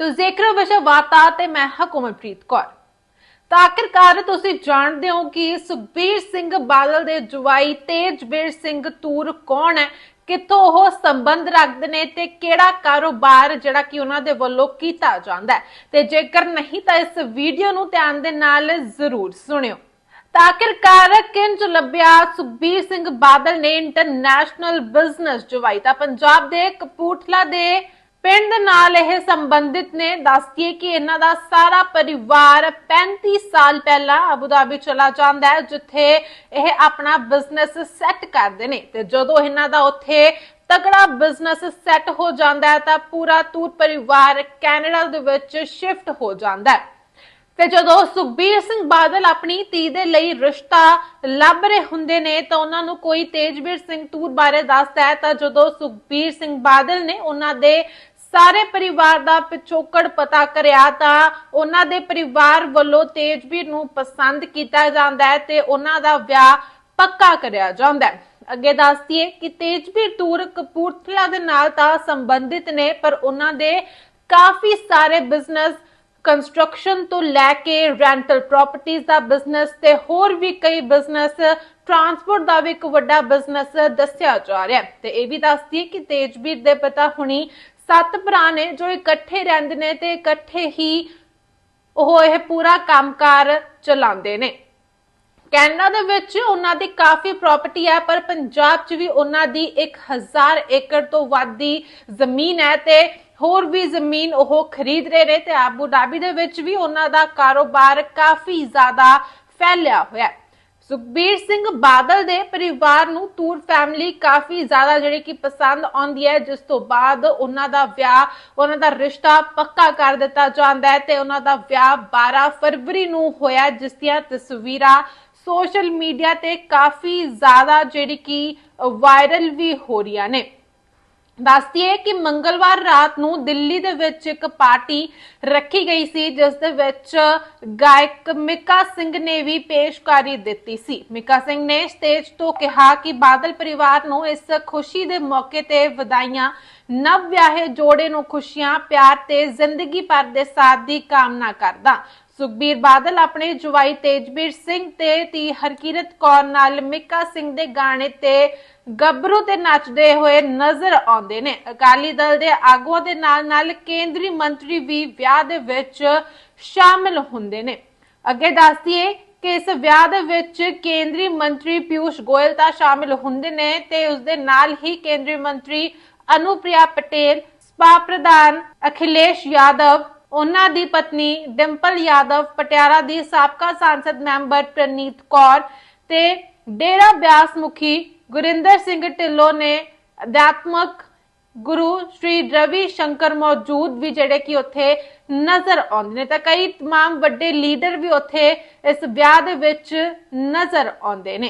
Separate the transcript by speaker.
Speaker 1: ਤੋ ਜ਼ਿਕਰ ਵਿਸ਼ਾ ਵਾਰਤਾ ਤੇ ਮੈਂ ਹਕੂਮਤਪ੍ਰੀਤ ਕੌਰ। ਤਾਂ ਆਖਿਰਕਾਰ ਤੁਸੀਂ ਜਾਣਦੇ ਹੋ ਕਿ ਸੁਖਬੀਰ ਸਿੰਘ ਬਾਦਲ ਦੇ ਜਵਾਈ ਤੇਜਵੀਰ ਸਿੰਘ ਤੂਰ ਕੌਣ ਹੈ, ਕਿੱਥੋਂ ਉਹ ਸੰਬੰਧ ਰੱਖਦੇ ਨੇ ਤੇ ਕਿਹੜਾ ਕਾਰੋਬਾਰ ਜਿਹੜਾ ਕਿ ਉਹਨਾਂ ਦੇ ਵੱਲੋਂ ਕੀਤਾ ਜਾਂਦਾ ਤੇ ਜੇਕਰ ਨਹੀਂ ਤਾਂ ਇਸ ਵੀਡੀਓ ਨੂੰ ਧਿਆਨ ਦੇ ਨਾਲ ਜ਼ਰੂਰ ਸੁਣਿਓ। ਤਾਕਿਰਕਾਰ ਆਖਿਰਕਾਰ ਕਿੰਜ ਲੱਭਿਆ ਸੁਖਬੀਰ ਸਿੰਘ ਬਾਦਲ ਨੇ ਇੰਟਰਨੈਸ਼ਨਲ ਬਿਜ਼ਨਸ ਜਵਾਈ? ਤਾਂ ਪੰਜਾਬ ਦੇ ਕਪੂਰਥਲਾ ਦੇ ਪਿੰਡ ਨਾਲ ਇਹ ਸੰਬੰਧਿਤ ਨੇ, ਦੱਸਦੀਏ ਕਿ ਇਹਨਾਂ ਦਾ ਸਾਰਾ ਪਰਿਵਾਰ 35 ਸਾਲ ਪਹਿਲਾਂ ਅਬੂ ਧਾਬੀ ਚਲਾ ਜਾਂਦਾ ਹੈ, ਜਿੱਥੇ ਇਹ ਆਪਣਾ ਬਿਜ਼ਨਸ ਸੈੱਟ ਕਰਦੇ ਨੇ। ਤੇ ਜਦੋਂ ਇਹਨਾਂ ਦਾ ਉੱਥੇ ਤਕੜਾ ਬਿਜ਼ਨਸ ਸੈੱਟ ਹੋ ਜਾਂਦਾ ਹੈ, ਤਾਂ ਪੂਰਾ ਤੂਰ ਪਰਿਵਾਰ ਕੈਨੇਡਾ ਦੇ ਵਿੱਚ ਸ਼ਿਫਟ ਹੋ ਜਾਂਦਾ ਹੈ। ਤੇ ਜਦੋਂ ਸੁਖਬੀਰ ਸਿੰਘ ਬਾਦਲ ਆਪਣੀ ਧੀ ਦੇ ਲਈ ਰਿਸ਼ਤਾ ਲੱਭ ਰਹੇ ਹੁੰਦੇ ਨੇ ਤਾਂ ਉਹਨਾਂ ਨੂੰ ਕੋਈ ਤੇਜਵੀਰ ਸਿੰਘ ਤੂਰ ਬਾਰੇ ਦੱਸਦਾ ਹੈ। ਤਾਂ ਜਦੋਂ ਸੁਖਬੀਰ ਸਿੰਘ ਬਾਦਲ ਨੇ ਉਹਨਾਂ ਦੇ ਸਾਰੇ ਪਰਿਵਾਰ ਦਾ ਪਿਛੋਕੜ ਪਤਾ ਕਰਿਆ ਤਾਂ ਉਹਨਾਂ ਦੇ ਪਰਿਵਾਰ ਵੱਲੋਂ ਤੇਜਵੀਰ ਨੂੰ ਪਸੰਦ ਕੀਤਾ ਜਾਂਦਾ ਹੈ ਤੇ ਉਹਨਾਂ ਦਾ ਵਿਆਹ ਪੱਕਾ ਕਰਿਆ ਜਾਂਦਾ ਹੈ। ਅੱਗੇ ਦੱਸਦੀਏ ਕਿ ਤੇਜਵੀਰ ਤੂਰ ਕਪੂਰਥਲਾ ਦੇ ਨਾਲ ਤਾਂ ਸੰਬੰਧਿਤ ਨੇ, ਪਰ ਉਹਨਾਂ ਦੇ ਕਾਫੀ ਸਾਰੇ ਬਿਜ਼ਨਸ ਕੰਸਟਰਕਸ਼ਨ ਤੋਂ ਲੈ ਕੇ ਰੈਂਟਲ ਪ੍ਰਾਪਰਟੀਆਂ ਦਾ ਬਿਜ਼ਨਸ ਤੇ ਹੋਰ ਵੀ ਕਈ ਬਿਜ਼ਨਸ ਟਰਾਂਸਪੋਰਟ ਦਾ ਵੀ ਇੱਕ ਵੱਡਾ ਬਿਜ਼ਨਸ ਦੱਸਿਆ ਜਾ ਰਿਹਾ ਤੇ ਇਹ ਵੀ ਦੱਸਦੀ ਹੈ ਕਿ ਤੇਜਵੀਰ ਦੇ ਪਤਾ ਹੁਣੀ ਸੱਤ ਭਰਾ ਨੇ ਜੋ ਇਕੱਠੇ ਰਹਿੰਦੇ ਨੇ ਤੇ ਇਕੱਠੇ ਹੀ ਉਹ ਇਹ ਪੂਰਾ ਕੰਮਕਾਰ ਚਲਾਉਂਦੇ ਨੇ। ਕੈਨੇਡਾ ਦੇ ਵਿੱਚ ਉਹਨਾਂ ਦੀ ਕਾਫੀ ਪ੍ਰਾਪਰਟੀ ਹੈ, ਪਰ ਪੰਜਾਬ 'ਚ ਵੀ ਉਹਨਾਂ ਦੀ 1000 ਏਕੜ ਤੋਂ ਵੱਧ ਦੀ ਜ਼ਮੀਨ ਹੈ ਤੇ ਹੋਰ ਵੀ ਜ਼ਮੀਨ ਉਹ ਖਰੀਦ ਰਹੇ ਨੇ ਤੇ ਆਬੂ ਧਾਬੀ ਦੇ ਵਿੱਚ ਵੀ ਉਹਨਾਂ ਦਾ ਕਾਰੋਬਾਰ ਕਾਫੀ ਜ਼ਿਆਦਾ ਫੈਲਿਆ ਹੋਇਆ ਹੈ। ਸੁਖਬੀਰ ਸਿੰਘ ਬਾਦਲ ਦੇ ਪਰਿਵਾਰ ਨੂੰ ਤੂਰ ਫੈਮਿਲੀ ਕਾਫੀ ਜ਼ਿਆਦਾ ਜਿਹੜੀ ਕਿ ਪਸੰਦ ਆਉਂਦੀ ਹੈ, ਜਿਸ ਤੋਂ ਬਾਅਦ ਉਹਨਾਂ ਦਾ ਵਿਆਹ, ਉਹਨਾਂ ਦਾ ਰਿਸ਼ਤਾ ਪੱਕਾ ਕਰ ਦਿੱਤਾ ਜਾਂਦਾ ਹੈ ਤੇ ਉਹਨਾਂ ਦਾ ਵਿਆਹ 12 ਫਰਵਰੀ ਨੂੰ ਹੋਇਆ ਜਿਸ ਦੀਆਂ ਤਸਵੀਰਾਂ ਸੋਸ਼ਲ ਮੀਡੀਆ ਤੇ ਕਾਫੀ ਜ਼ਿਆਦਾ ਜਿਹੜੀ ਕਿ ਵਾਇਰਲ ਵੀ ਹੋ ਰਹੀਆਂ ਨੇ। ਦੱਸਦੀ ਹੈ ਕਿ ਮੰਗਲਵਾਰ ਰਾਤ ਨੂੰ ਦਿੱਲੀ ਦੇ ਵਿੱਚ ਇੱਕ ਪਾਰਟੀ ਰੱਖੀ ਗਈ ਸੀ, ਜਿਸ ਦੇ ਵਿੱਚ ਗਾਇਕ ਮਿਕਾ ਸਿੰਘ ਨੇ ਵੀ ਪੇਸ਼ਕਾਰੀ ਦਿੱਤੀ ਸੀ। ਮਿਕਾ ਸਿੰਘ ਨੇ ਸਟੇਜ ਤੋਂ ਕਿਹਾ ਕਿ ਬਾਦਲ ਪਰਿਵਾਰ ਨੂੰ ਇਸ ਖੁਸ਼ੀ ਦੇ ਮੌਕੇ ਤੇ ਵਧਾਈਆਂ, ਨਵ ਵਿਆਹੇ ਜੋੜੇ ਨੂੰ ਖੁਸ਼ੀਆਂ, ਪਿਆਰ ਤੇ ਜ਼ਿੰਦਗੀ ਭਰ ਦੇ ਸਾਥ ਦੀ ਕਾਮਨਾ ਕਰਦਾ। ਸੁਖਬੀਰ ਬਾਦਲ ਆਪਣੇ ਜਵਾਈ ਤੇਜਵੀਰ ਸਿੰਘ ਤੇ ਤੀ ਹਰਕੀਰਤ ਕੌਰ ਨਾਲ ਮਿੱਕਾ ਸਿੰਘ ਦੇ ਗਾਣੇ ਤੇ ਗੱਭਰੂ ਤੇ ਨੱਚਦੇ ਹੋਏ ਨਜ਼ਰ ਆਉਂਦੇ ਨੇ। ਅਕਾਲੀ ਦਲ ਦੇ ਆਗੂਆਂ ਦੇ ਨਾਲ ਨਾਲ ਕੇਂਦਰੀ ਮੰਤਰੀ ਵੀ ਵਿਆਹ ਦੇ ਵਿੱਚ ਸ਼ਾਮਿਲ ਹੁੰਦੇ ਨੇ। ਅੱਗੇ ਦੱਸਦੀਏ ਕਿ ਇਸ ਵਿਆਹ ਦੇ ਵਿੱਚ ਕੇਂਦਰੀ ਮੰਤਰੀ ਪਿਊਸ਼ ਗੋਇਲ ਤਾਂ ਸ਼ਾਮਿਲ ਹੁੰਦੇ ਨੇ ਤੇ ਉਸ ਦੇ ਨਾਲ ਹੀ ਕੇਂਦਰੀ ਮੰਤਰੀ ਅਨੁਪ੍ਰਿਆ ਪਟੇਲ, ਸਪਾ ਪ੍ਰਧਾਨ ਅਖਿਲੇਸ਼ ਯਾਦਵ ਉਹਨਾਂ ਦੀ ਪਤਨੀ ਡਿੰਪਲ ਯਾਦਵ ਪਟਿਆਲਾ ਦੀ ਸਾਬਕਾ ਸੰਸਦ ਮੈਂਬਰ ਪ੍ਰਨੀਤ ਕੌਰ ਤੇ ਡੇਰਾ ਬਿਆਸ ਮੁਖੀ ਗੁਰਿੰਦਰ ਸਿੰਘ ਢਿੱਲੋਂ ਨੇ ਅਧਿਆਤਮਕ ਗੁਰੂ ਸ਼੍ਰੀ ਰਵੀ ਸ਼ੰਕਰ ਮੌਜੂਦ ਵੀ ਜਿਹੜੇ ਕਿ ਉੱਥੇ ਨਜ਼ਰ ਆਉਂਦੇ ਨੇ ਤਾਂ ਕਈ तमाम ਵੱਡੇ ਲੀਡਰ ਵੀ ਉੱਥੇ ਇਸ ਵਿਆਹ ਦੇ ਵਿੱਚ ਨਜ਼ਰ ਆਉਂਦੇ ਨੇ